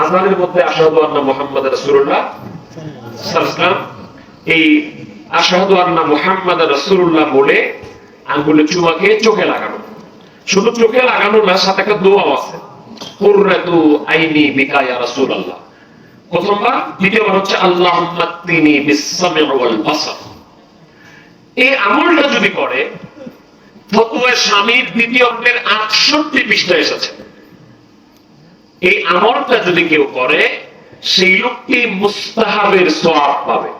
আজানের মধ্যে আশাহাদু আন্না মোহাম্মদ রাসূলুল্লাহ সাল্লাম এই আশাহাদু আন্না মোহাম্মদ রাসূলুল্লাহ বলে আঙ্গুলে চুমা খেয়ে চোখে লাগানো। শুধু চোখে লাগানো না, সাথে একটা দোয়াও আছে। আইনি বিকা ইয়া রাসূলুল্লাহ। প্রথমবার, দ্বিতীয়বার হচ্ছে, আল্লাহুম্মা তিনি ওয়াল বাসার এই আমলটা যদি করে, ফতুয়া স্বামীর দ্বিতীয় আটষট্টি পৃষ্ঠা এসেছে। এই আমলটা যদি কেউ করে, সেই লোকটি মুস্তাহাবের সওয়াব পাবে।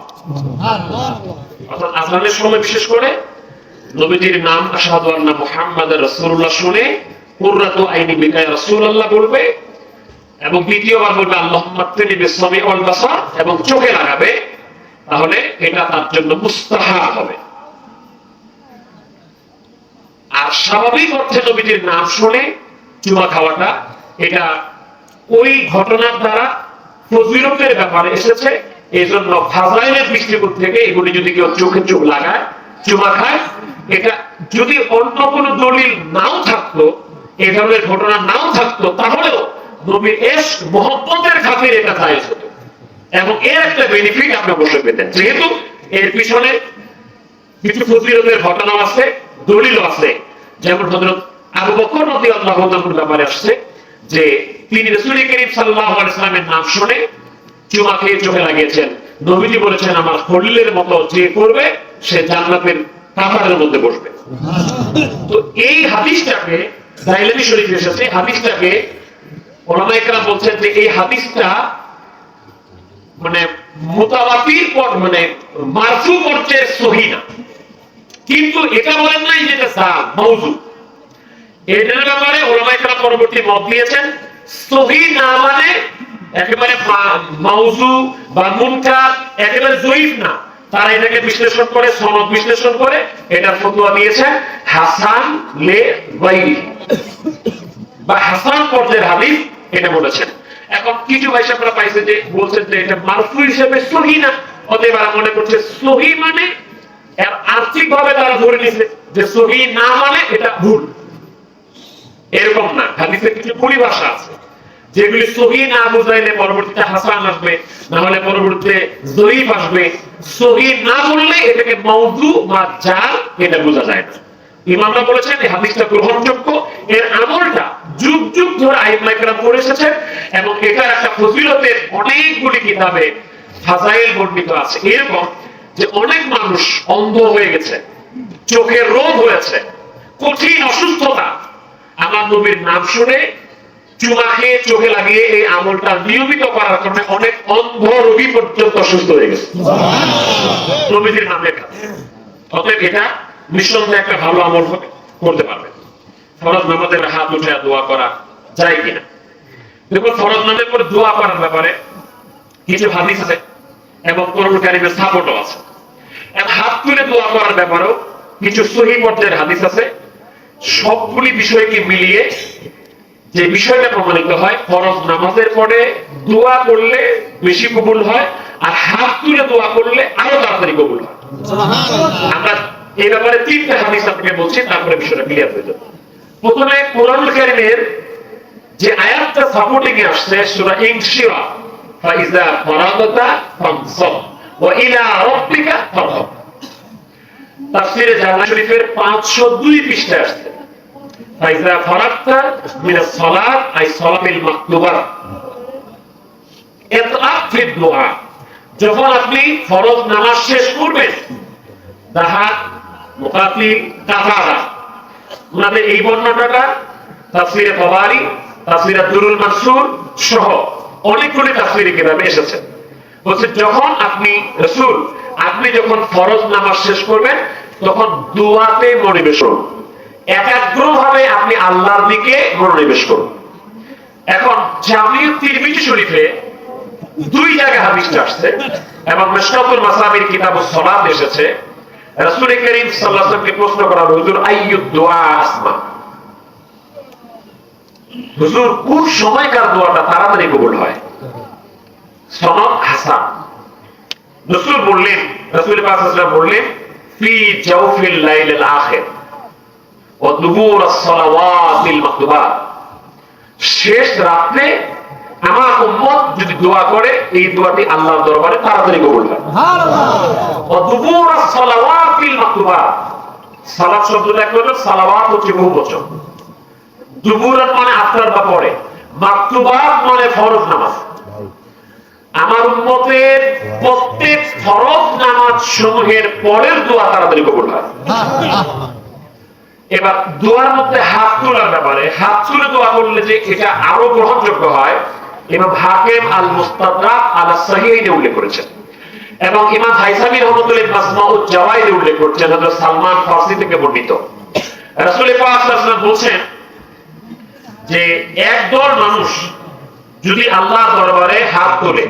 আজানের সময় বিশেষ করে নবীজির নাম আন্না মুহাম্মাদার রাসূলুল্লাহ শুনে আইনি বিকায় বলবে এবং দ্বিতীয়বার বলবে বাসার এবং চোখে লাগাবে। তাহলে এটা তার জন্য মুস্তাহাব হবে। আর স্বাভাবিক অর্থে নবীজির নাম শুনে চুমা খাওয়াটা, এটা ওই ঘটনার দ্বারা ফজিলতের ব্যাপারে এসেছে। এই জন্য ফাজাইলের দৃষ্টিকোণ থেকে এগুলি যদি কেউ চোখে চোখ লাগায়, চুমা খায়, এটা যদি অন্য কোনো দলিল নাও থাকতো এই ধরনের ঘটনা নাও থাকতো, তাহলেও এস মোহব্বতের খাতির এটা এবং এর একটা বেনিফিট আপনি অবশ্যই পেতেন। যেহেতু এর পিছনে কিছু আছে দলিল আছে। যেমন হযরত আবু বকর রাদিয়াল্লাহু তাআলার ব্যাপারে আসছে যে তিনি রাসূল করিম আলাইহি নাম শুনে চুমা খেয়ে চোখে লাগিয়েছেন। নবীজি বলেছেন, আমার খলিলের মতো যে করবে, সে জান্নাতের কাতারের মধ্যে বসবে। তো এই হাদিসটাকে দাইলামি শরীফ এসেছে হাদিসটাকে ওলামা একরাম বলছেন যে এই হাদিসটা মানে মোতাবাতির পর মানে মারফু পর্যায়ে সহি না। কিন্তু এটা বলেন নাই যে এটা সাল মৌজু এটার ব্যাপারে ওলামাই কেরাম পরবর্তী মত দিয়েছেন। সহি না মানে একেবারে মাউজু বা মুনকার একেবারে জয়ীফ না। তারা এটাকে বিশ্লেষণ করে, সনদ বিশ্লেষণ করে এটার দিয়েছেন হাসান লে গাইরি বা হাসান পর্যায়ের এটা বলেছেন। এখন কিছু ভাই সাহেবরা পাইছে যে, বলছেন যে এটা মারফু হিসেবে সহি না। অতএব মনে করছে সহি মানে আর্থিক ভাবে তারা ধরে নিছে যে সহি না মানে এটা ভুল। এরকম না। হাদিসের কিছু পরিভাষা আছে, যেগুলি সহি না বুঝাইলে পরবর্তীতে হাসান আসবে, না হলে পরবর্তীতে জয়ীফ আসবে। সহি না বললে এটাকে মৌদু বা জাল এটা বোঝা যায় না। ইমামরা বলেছেন, এই হাদিসটা গ্রহণযোগ্য। এর আমলটা যুগ যুগ ধরে আইমাইকরা পড়ে এসেছে এবং এটার একটা ফজিলতের অনেকগুলি কিতাবে ফাজাইল বর্ণিত আছে। এরকম যে অনেক মানুষ অন্ধ হয়ে গেছে চোখের রোগ হয়েছে, কঠিন অসুস্থতা আমার নবীর নাম শুনে চুমা খেয়ে চোখে লাগিয়ে এই আমলটা নিয়মিত করার কারণে অনেক অন্ধ রোগী পর্যন্ত অসুস্থ হয়ে গেছে। নবীজির নামের কাছে অতএব এটা নিঃসন্দেহে একটা ভালো আমল করতে পারবে। ফরজ নামাজের হাত উঠে দোয়া করা যায় কিনা? দেখুন, ফরজ নামের পরে দোয়া করার ব্যাপারে কিছু হাদিস আছে এবং কোরআন কারিমের সাপোর্টও আছে। হাত তুলে দোয়া করার ব্যাপারেও কিছু সহি পর্যায়ের হাদিস আছে। সবগুলি বিষয়কে মিলিয়ে যে বিষয়টা প্রমাণিত হয় ফরজ নামাজের পরে দোয়া করলে বেশি কবুল হয় আর হাত তুলে দোয়া করলে আরও তাড়াতাড়ি কবুল হয়। আমরা এই ব্যাপারে তিনটা হাদিস আপনাকে বলছি তারপরে বিষয়টা ক্লিয়ার হয়ে যাবে। প্রথমে কোরআন কারিমের যে আয়াতটা সাপোর্টিং এ আসছে সূরা ইনশিরা ফাইজা ফারাদাতা ফানসাব ওয়া ইলা রাব্বিকা ফারহাব। তাফসীরে জানা শরীফের 502 পৃষ্ঠায় আসছে। ফাইজা ফারাদতা মিন আস-সালাত আই সালাতিল মাকতুবা। ইতআফ ফি দুআ যখন আপনি ফরজ নামাজ শেষ করবেন তাহার মুকাতিল কাফারা। ওনাদের এই বর্ণনাটা তাফসিরে ফাওয়ারি তাফসিরে দুরুল মানসুর সহ অনেকগুলি তাফসিরে কিতাবে এসেছে। বলছে, যখন আপনি, রাসূল, আপনি যখন ফরজ নামাজ শেষ করবেন তখন দোয়াতে মনোনিবেশ করুন। একাগ্রভাবে আপনি আল্লাহর দিকে মনোনিবেশ করুন। এখন জামিউ তিরমিজি শরীফে দুই জায়গায় হাদিসটা আসছে এবং মিশকাতুল মাসাবির কিতাব সালাত এসেছে। রাসূল করিম সাল্লাল্লাহু আলাইহি প্রশ্ন করা হুজুর, আইয়ুদ দোয়া আসমা? হুজুর, কোন সময়কার দোয়াটা তাড়াতাড়ি কবুল হয়? সনদ হাসান। রাসূল বললেন, রাসূল পাক সাল্লাল্লাহু আলাইহি বললেন শেষ রাতে আমার উম্মত যদি দোয়া করে এই দোয়াটি আল্লাহর দরবারে তাড়াতাড়ি কবুল অদুবুর সালাওয়াতিল মাকতুবাত সালাত শব্দটা এক হলো? সালাওয়াত হচ্ছে বহু বচন। দুবুরাত মানে আফটার বা পরে মাকতুবাত মানে ফরজ নামাজ। আমার উম্মতের প্রত্যেক ফরজ নামাজ সমূহের পরের দোয়া তাড়াতাড়ি কবুল হয়। এবার দোয়ার মধ্যে হাত তোলার ব্যাপারে, হাত তুলে দোয়া করলে যে এটা আরও গ্রহণযোগ্য হয় আল উল্লেখ করেছেন। এবং ইমাম হাইসামি রহমতুল্লাহ জাওয়াইদে উল্লেখ করছেন সালমান থেকে বর্ণিত। বলছেন যে একদল মানুষ যদি আল্লাহর দরবারে হাত তোলে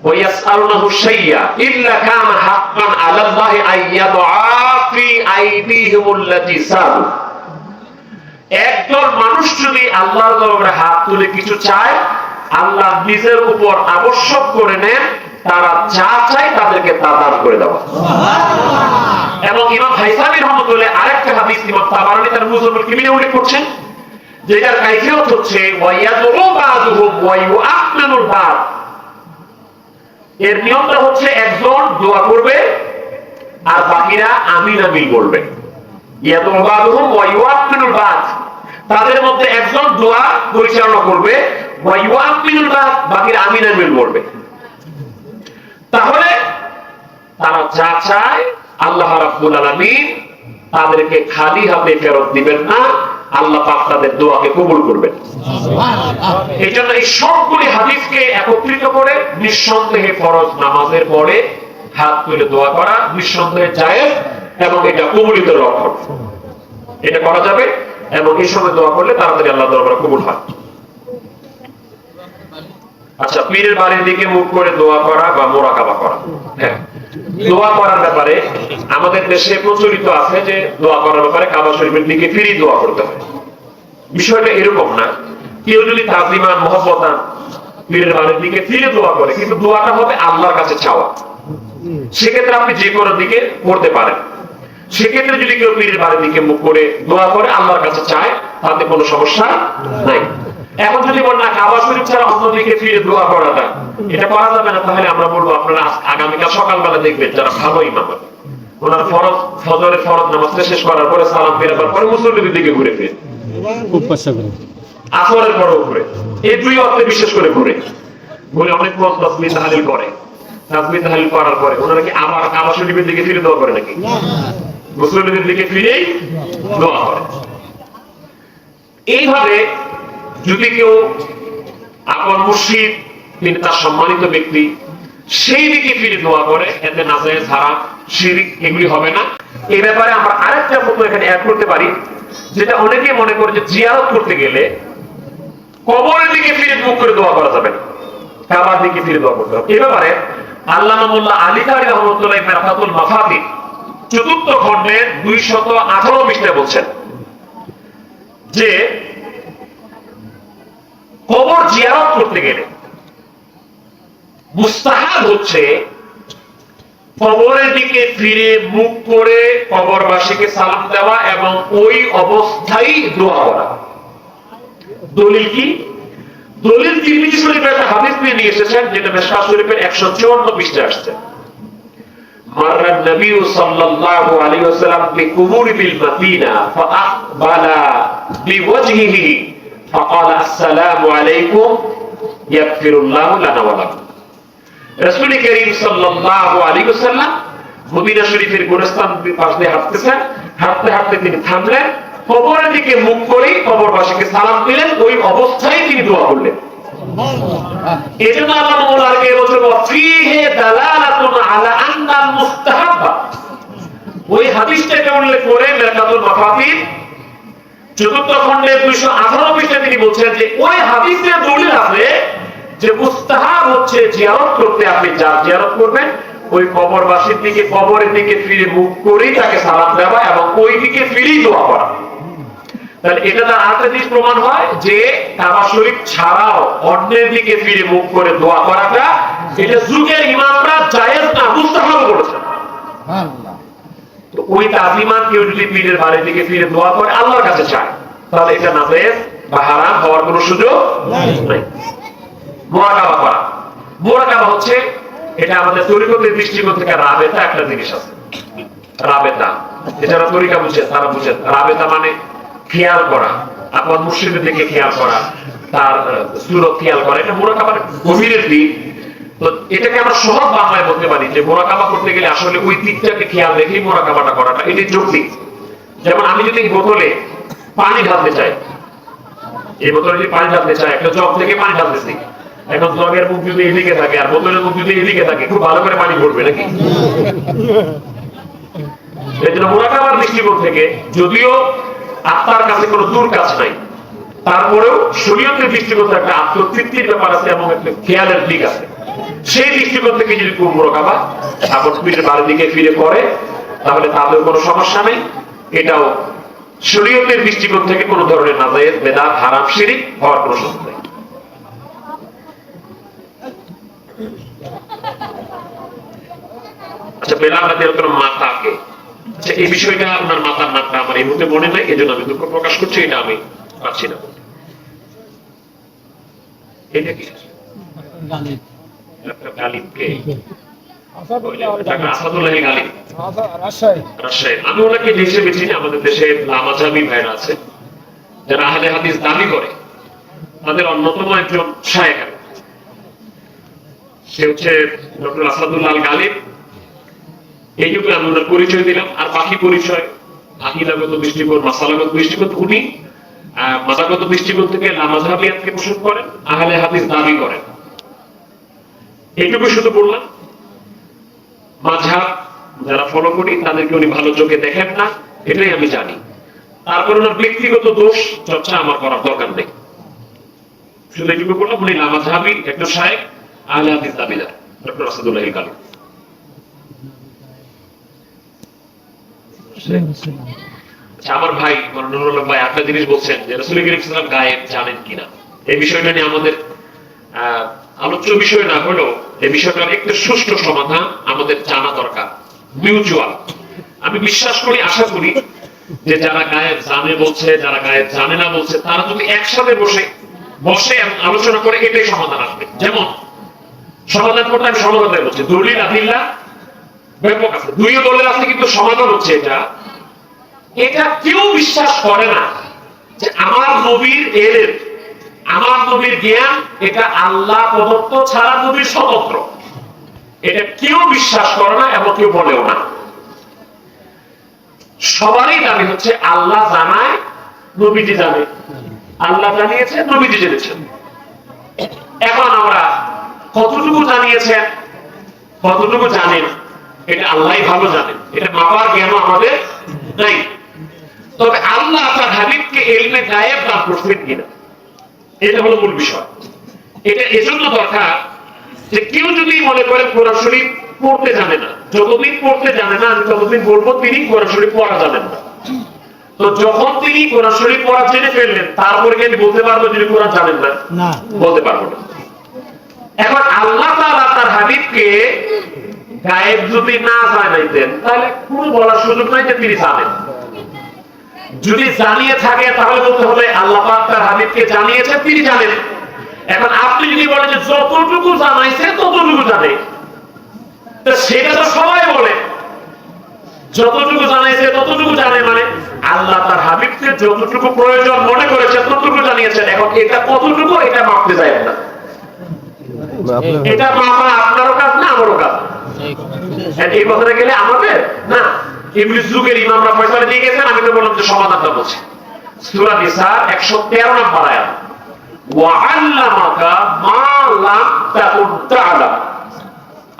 ويسألونه شيئا إلا كان حقا على الله أن يضع في أيديهم التي سالوا একদল মানুষ যদি আল্লাহর দরবারে হাত তুলে কিছু চায় আল্লাহ নিজের উপর আবশ্যক করে নেন তারা যা চায় তাদেরকে তা দান করে দেওয়া এবং ইমাম হাইসামি রহমতুল্লাহ আরেকটা হাদিস ইমাম তাবারানি তার মুজমুল কিমিনে উল্লেখ করছেন যেটার কাইফিয়ত হচ্ছে এর নিয়মটা হচ্ছে একজন দোয়া করবে আর বাকিরা আমিন আমিন বলবে। তাদের মধ্যে একজন দোয়া পরিচালনা করবে বাকিরা আমিন আমিন বলবে। তাহলে তারা যা চায় আল্লাহ রাব্বুল আলামিন তাদেরকে খালি হাতে ফেরত দিবেন না। আল্লাহ পাক তাদের দোয়াকে কবুল করবেন। এই জন্য এই সবগুলি হাদিসকে একত্রিত করে নিঃসন্দেহে ফরজ নামাজের পরে হাত তুলে দোয়া করা নিঃসন্দেহে জায়েজ এবং এটা কবুলিত লক্ষণ এটা করা যাবে এবং এই সময় দোয়া করলে তাড়াতাড়ি আল্লাহ দরবার কবুল হয়। আচ্ছা পীরের বাড়ির দিকে মুখ করে দোয়া করা বা মোরাকাবা করা। হ্যাঁ দোয়া করার ব্যাপারে আমাদের দেশে প্রচলিত আছে যে দোয়া করার ব্যাপারে কাবা শরীফের দিকে দোয়া করতে হয়। বিষয়টা এরকম না, কেউ যদি তাজিমান মহব্বতান পীরের বাড়ির দিকে ফিরে দোয়া করে, কিন্তু দোয়াটা হবে আল্লাহর কাছে চাওয়া। সেক্ষেত্রে আপনি যে কোনো দিকে করতে পারেন। সেক্ষেত্রে যদি কেউ পীরের বাড়ির দিকে মুখ করে দোয়া করে আল্লাহর কাছে চায়, তাতে কোনো সমস্যা নাই। এখন যদি না কাবা শরীফ ছাড়া অন্য দিকে ফিরে দোয়া করাটা এটা করা যাবে না তাহলে আমরা বলব আপনারা আগামীকাল সকালবেলা দেখবেন যারা ভালো ইমাম। ওনার ফরজ ফজরের ফরজ নামাজটা শেষ করার পরে সালাম ফেরাবার পরে মুসল্লিদের দিকে ঘুরে ফিরে। করে। আসরের পরেও ঘুরে এই দুই অর্থে বিশেষ করে ঘুরে। ঘুরে অনেক পথ তাসমি তাহালিল করে। তাসমি তাহালিল করার পরে ওনারা কি আবার কাবা শরীফের দিকে ফিরে দোয়া করে নাকি? মুসল্লিদের দিকে ফিরেই দোয়া করে। এইভাবে যদি কেউ আপন মুর্শিদ তিনি তার সম্মানিত ব্যক্তি, সেই দিকে ফিরে দোয়া করে, এতে নাজায় ছাড়া শিরিক এগুলি হবে না। এই ব্যাপারে আমরা আরেকটা মতো এখানে অ্যাড করতে পারি, যেটা অনেকে মনে করে যে জিয়ারত করতে গেলে কবরের দিকে ফিরে মুখ করে দোয়া করা যাবে কাবার দিকে ফিরে দোয়া করতে হবে। এ ব্যাপারে আল্লাহ মোল্লা আলী কারি রহমতুল্লাহ মেরফাতুল মাফাতি চতুর্থ খণ্ডের দুই শত আঠারো পৃষ্ঠায় বলছেন যে কবর জিয়ারত করতে গেলে মুস্তাহাব হচ্ছে কবরের দিকে ফিরে মুখ করে কবরবাসীকে সালাম দেওয়া এবং ওই অবস্থায় দোয়া করা দলিল কি দলিল তিরমিজি শরীফের একটা হাদিস নিয়ে নিয়ে এসেছেন যেটা মেশকা শরীফের একশো চুয়ান্ন পৃষ্ঠে আসছে مر النبي صلى الله عليه وسلم بقبور بالمدينة فأقبل بوجهه فقال السلام عليكم يغفر الله لنا ولكم রসুল করিম সাল্লাল্লাহু আলাইহি ওয়াসাল্লাম মদিনা শরীফের গোরস্থান পাশ দিয়ে হাঁটতেছেন হাঁটতে হাঁটতে তিনি থামলেন কবরের দিকে মুখ করে কবরবাসীকে সালাম দিলেন ওই অবস্থায় তিনি দোয়া করলেন এজন্য আল্লাহ মাওলা আরকে বলছেন ফিহে দালালাতুন আলা আন্নাল মুস্তাহাব্বা ওই হাদিসটাকে উল্লেখ করে মেরকাতুল মাফাতির চতুর্থ খণ্ডের দুইশো আঠারো তিনি বলছেন যে ওই হাদিসের দলিল আছে যে মুস্তাহাব হচ্ছে জিয়ারত করতে আপনি যার জিয়ারত করবেন, ওই কবরবাসীর দিকে, কবরের দিকে ফিরে মুখ করেই তাকে সালাম দেওয়া এবং ওই দিকে ফিরেই দোয়া করা। তাহলে এটা তার আরেকটা জিনিস প্রমাণ হয় যে কাবা শরীফ ছাড়াও অন্যের দিকে ফিরে মুখ করে দোয়া করাটা, এটা যুগের ইমামরা জায়েজ না মুস্তাহাব করেছে তো ওই কেউ যদি পীরের ফিরে দোয়া করে আল্লাহর কাছে চায়। তাহলে এটা বা হারাম হওয়ার কোনো সুযোগ নাই। মোরাকাবা করা। মোরাকাবা হচ্ছে এটা আমাদের তরিকতের দৃষ্টিকোণ থেকে রাবেতা একটা জিনিস আছে। রাবেতা। এছাড়া তরিকা বুঝে তারা বুঝে। রাবেতা মানে খেয়াল করা। আপনার মুর্শিদের দিকে খেয়াল করা। তার সুরত খেয়াল করা। এটা মোরাকাবার গভীরের দিক। এটাকে আমরা সহজ বাংলায় বলতে পারি যে করতে গেলে আসলে ওই খেয়াল রেখেই করাটা এটি যেমন আমি যদি বোতলে পানি ঢালতে চাই, এই বোতলে যদি পানি ঢালতে চাই, একটা জগ থেকে পানি ঢালতেছি এখন জগের মুখ যদি এদিকে থাকে আর বোতলের মুখ যদি এদিকে থাকে, খুব ভালো করে পানি নাকি? এই জন্য দৃষ্টিকোণ থেকে যদিও আত্মার কাছে কোনো দূর কাজ নাই, তারপরেও শরীয়তের দৃষ্টিকোণ একটা আত্মতৃপ্তির ব্যাপার আছে এবং একটা খেয়ালের দিক আছে। সেই দৃষ্টিকোণ থেকে যদি কোন মোরাকাবা আপন পীরের বাড়ির দিকে ফিরে করে তাহলে তাদের কোনো সমস্যা নেই। এটাও শরীয়তের দৃষ্টিকোণ থেকে কোনো ধরনের নাজায়েজ, বেদাত, হারাম, শিরিক হওয়ার কোনো নেই। আচ্ছা আচ্ছা এই বিষয়টা আপনার মাতার নামটা আমার এই মুহূর্তে মনে নাই এই জন্য আমি দুঃখ প্রকাশ করছি, এটা আমি পাচ্ছি না। এটা কি? গালিব গালিবকে আসাদুল্লাহ ডাক্তার আসাদুল্লাহ গালিব? আসাদ রাজশাহী। রাজশাহী। আমি ওনাকে হিসেবে চিনি আমাদের দেশে লামাজাবি ভাইরা আছে। যারা আহলে হাদিস দাবি করে তাদের অন্যতম একজন শায়েখ সে হচ্ছে ডক্টর গালিব। এইটুকু আমি ওনার পরিচয় দিলাম। আর বাকি পরিচয় আকিদাগত দৃষ্টিকোণ মাসালাগত দৃষ্টিকোণ উনি আহ, মাসাগত দৃষ্টিকোণ থেকে নামাজাবিয়াতকে পোষণ করেন আহলে হাদিস দাবি করেন। এইটুকু শুধু বললাম মাঝহাব যারা ফলো করি তাদেরকে উনি ভালো চোখে দেখেন না এটাই আমি জানি। তারপর ওনার ব্যক্তিগত দোষ চর্চা আমার করার দরকার নেই। শুধু বললাম উনি লামাজহাবি একটা সাহেব আহলে দাবিদার ডক্টর আসাদুল্লাহ কালু আচ্ছা, আমার ভাই ভাই একটা জিনিস বলছেন যে রসুল গায়েব জানেন কিনা? এই বিষয়টা নিয়ে আমাদের আলোচ্য বিষয় না হলেও এই বিষয়টার একটু সুষ্ঠু সমাধান আমাদের জানা দরকার মিউচুয়াল আমি বিশ্বাস করি, আশা করি যে যারা গায়েব জানে বলছে, যারা গায়েব জানে না বলছে, তারা যদি একসাথে বসে বসে আলোচনা করে, এটাই সমাধান আসবে। যেমন, সমাধান করতে আমি সমাধান বলছি। দলিল আদিল্লা ব্যাপক আছে। দুই দলের আছে, কিন্তু সমাধান হচ্ছে এটা। এটা কেউ বিশ্বাস করে না যে আমার নবীর এলেন আমার নবীর জ্ঞান, এটা আল্লাহ প্রদত্ত ছাড়া নবীর স্বতন্ত্র। এটা কেউ বিশ্বাস করে না এবং কেউ বলেও না। সবারই দাবি হচ্ছে, আল্লাহ জানায়, নবীজি জানে। আল্লাহ জানিয়েছে, নবীজি জেনেছেন। এখন আমরা কতটুকু জানিয়েছেন, কতটুকু জানেন, এটা আল্লাহ ভালো জানেন এটা মাপার জ্ঞান আমাদের নাই। তবে আল্লাহ তার হাবিবকে এলমে গায়েব দান করছেন কিনা? এটা হলো মূল বিষয়। এটা এজন্য দরকার যে কেউ যদি মনে করে কোরআন শরীফ পড়তে জানে না যতদিন পড়তে জানে না আমি ততদিন বলব তিনি কোরআন শরীফ পড়া জানেন না। তো যখন তিনি কোরআন শরীফ পড়া জেনে ফেললেন তারপরে কি বলতে পারব যিনি কোরআন জানেন না? না। বলতে পারব না। এখন আল্লাহ তাআলা তার হাবিবকে গায়েব যদি না জানাইতেন তাহলে কোনো বলার সুযোগ নাই যে তিনি জানেন। যদি জানিয়ে থাকে তাহলে বলতে হবে আল্লাহ পাক তার হাবিবকে জানিয়েছেন তিনি জানেন। এখন আপনি যদি বলেন যে যতটুকু জানাইছে ততটুকু জানে। তো সেটা তো সবাই বলে। যতটুকু জানাইছে ততটুকু জানে মানে আল্লাহ তার হাবিবকে যতটুকু প্রয়োজন মনে করেছে ততটুকু জানিয়েছেন। এখন এটা কতটুকু এটা মাপতে যায় না। এটা মাপা আপনারও কাজ না আমারও কাজ? এই কথাটা গেলে আমাদের? না। যুগের ইমামরা ফয়সালা দিয়ে গেছেন, আমি তো বললাম যে সমাধানটা বলছি। সূরা নিসা 113 নম্বর আয়াত। ওয়া আল্লামাকা মা লাম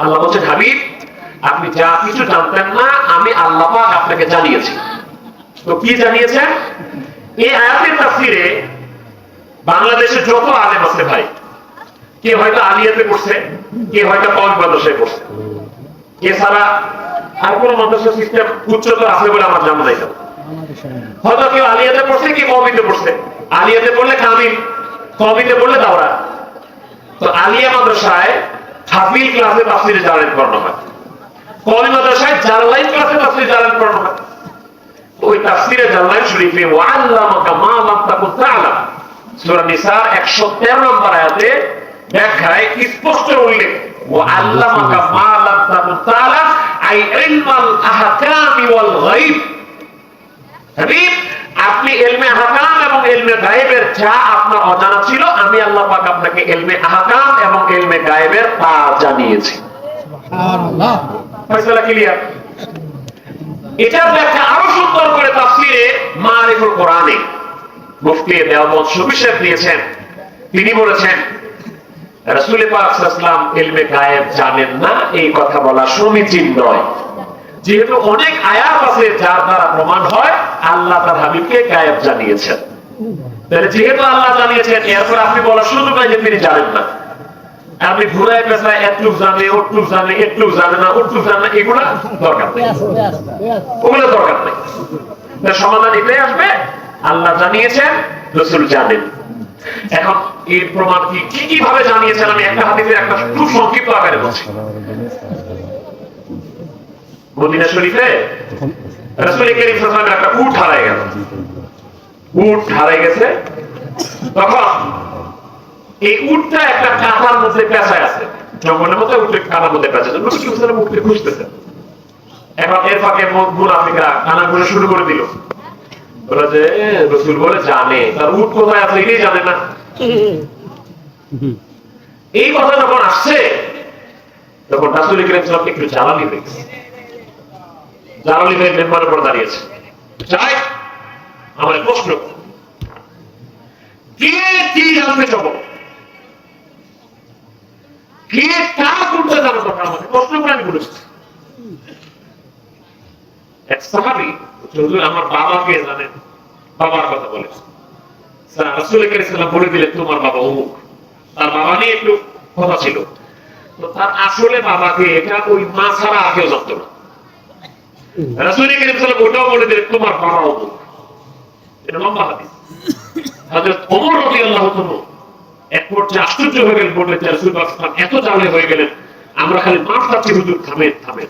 আল্লাহ হাবিব, আপনি যা কিছু জানতেন না, আমি আল্লাহ পাক আপনাকে জানিয়েছি। তো কি জানিয়েছেন? এই আয়াতের তাফসীরে বাংলাদেশে যত আলেম আছে ভাই, কে হয়তো আলিয়াতে পড়ছে, কে হয়তো মাদ্রাসায় পড়ছে। এছাড়া আর কোন মাদ্রাসা সিস্টেম উচ্চতর আছে বলে আমার জানা নাই। হয়তো কেউ আলিয়াতে পড়ছে কি কমিতে পড়ছে? আলিয়াতে পড়লে কামিল কমিতে পড়লে দাওরা। তো আলিয়া মাদ্রাসায় হাফিল ক্লাসে তাফসিরে জালেন করানো হয়। কমি মাদ্রাসায় জানলাইন ক্লাসে তাফসিরে জালেন করানো হয়। ওই তাফসিরে শরীফে ওয়াল্লামাকা মা লাম তাকুন তা'লাম সূরা নিসা 113 নম্বর আয়াতে ব্যাখ্যায় স্পষ্ট উল্লেখ মা লাম তাকুন তাআলাম ইলমাল আহকামি ওয়াল গায়ব। হাবিব আপনি ইলমে আহকাম এবং ইলমে গায়েবের যা আপনার অজানা ছিল আমি আল্লাহ পাক আপনাকে ইলমে আহকাম এবং ইলমে গায়েবের তা জানিয়েছি। সুবহানাল্লাহ। ফয়সালা ক্লিয়ার? এটার ব্যাখ্যা আরও সুন্দর করে তাফসিরে মারিফুল কোরআনে মুফতি দেওবন্দ দিয়েছেন। তিনি বলেছেন রাসূল পাক সাল্লাল্লাহু গায়েব জানেন না, এই কথা বলা সমীচীন নয়। যেহেতু অনেক আয়াত আছে যার দ্বারা প্রমাণ হয়, আল্লাহ তার হাবিবকে গায়েব জানিয়েছেন। যেহেতু আল্লাহ জানিয়েছেন, এরপর আপনি নাই যে তিনি জানেন না। আপনি ঘুরায় জানে জানে জানে না জানে এগুলা দরকার নেই। ওগুলো দরকার নেই। সমাধান এটাই আসবে, আল্লাহ জানিয়েছেন, রসুল জানেন। এখন এর প্রমাণ কি? কি কি ভাবে জানিয়েছেন? আমি একটা হাদিসের একটা খুব সংক্ষিপ্ত আকারে বলছি। মদিনা শরীফে রসুল করিম সাল্লাল্লাহু আলাইহি একটা উট হারায় গেল। উট হারায় গেছে। তখন এই উটটা একটা কাঁথার মধ্যে পেঁচায় আছে। জঙ্গলের মধ্যে উঠে কাঁথার মধ্যে পেঁচাছে রসুল সাল্লাল্লাহু উঠতে খুঁজতেছে এখন এর ফাঁকে মুনাফিকরা কানা শুরু করে দিল। বলে যে রসুল বলে জানে। তার উট কোথায় আছে এটাই জানে না। এই কথা যখন আসছে তখন রাসুল করিম সাল্লামকে একটু জ্বালানি হয়ে গেছে। জ্বালানি হয়ে মেম্বারের উপর দাঁড়িয়েছে। যাই আমার প্রশ্ন। কে কি জানতে চাবো? কে কার করতে জানো দরকার আমাদের প্রশ্ন করে আমি বলেছি। এক সাহাবি আমার বাবাকে জানেন, বাবার কথা বলে। দিলেন, তোমার বাবা অমুক। তার বাবা নিয়ে একটু কথা ছিল। তো তার আসলে বাবাকে এটা ওই মা ছাড়া কেউ জানতো না। আশ্চর্য হয়ে গেলেন, বললেন এত জালে হয়ে গেলেন, আমরা খালি মাফ চাচ্ছি হুজুর থামেন থামেন।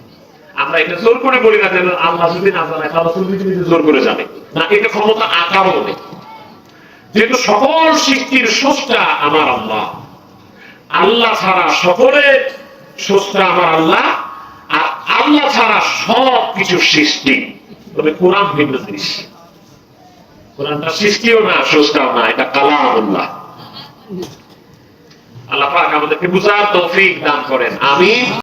আমরা এটা জোর করে বলি না যেন আল্লাহ যদি না জানে তাহলে যদি জোর করে জানে। না এটা ক্ষমতা আকারও নেই। যেহেতু সকল সৃষ্টির স্রষ্টা আমার আল্লাহ আল্লাহ ছাড়া সকলের স্রষ্টা আমার আল্লাহ, আর আল্লাহ ছাড়া সব কিছু সৃষ্টি। তবে কোরআন ভিন্ন জিনিস। কোরআনটা সৃষ্টিও না, স্রষ্টাও না, এটা কালাম আল্লাহ আল্লাহ পাক আমাদেরকে বুঝার তৌফিক দান করেন। আমিন।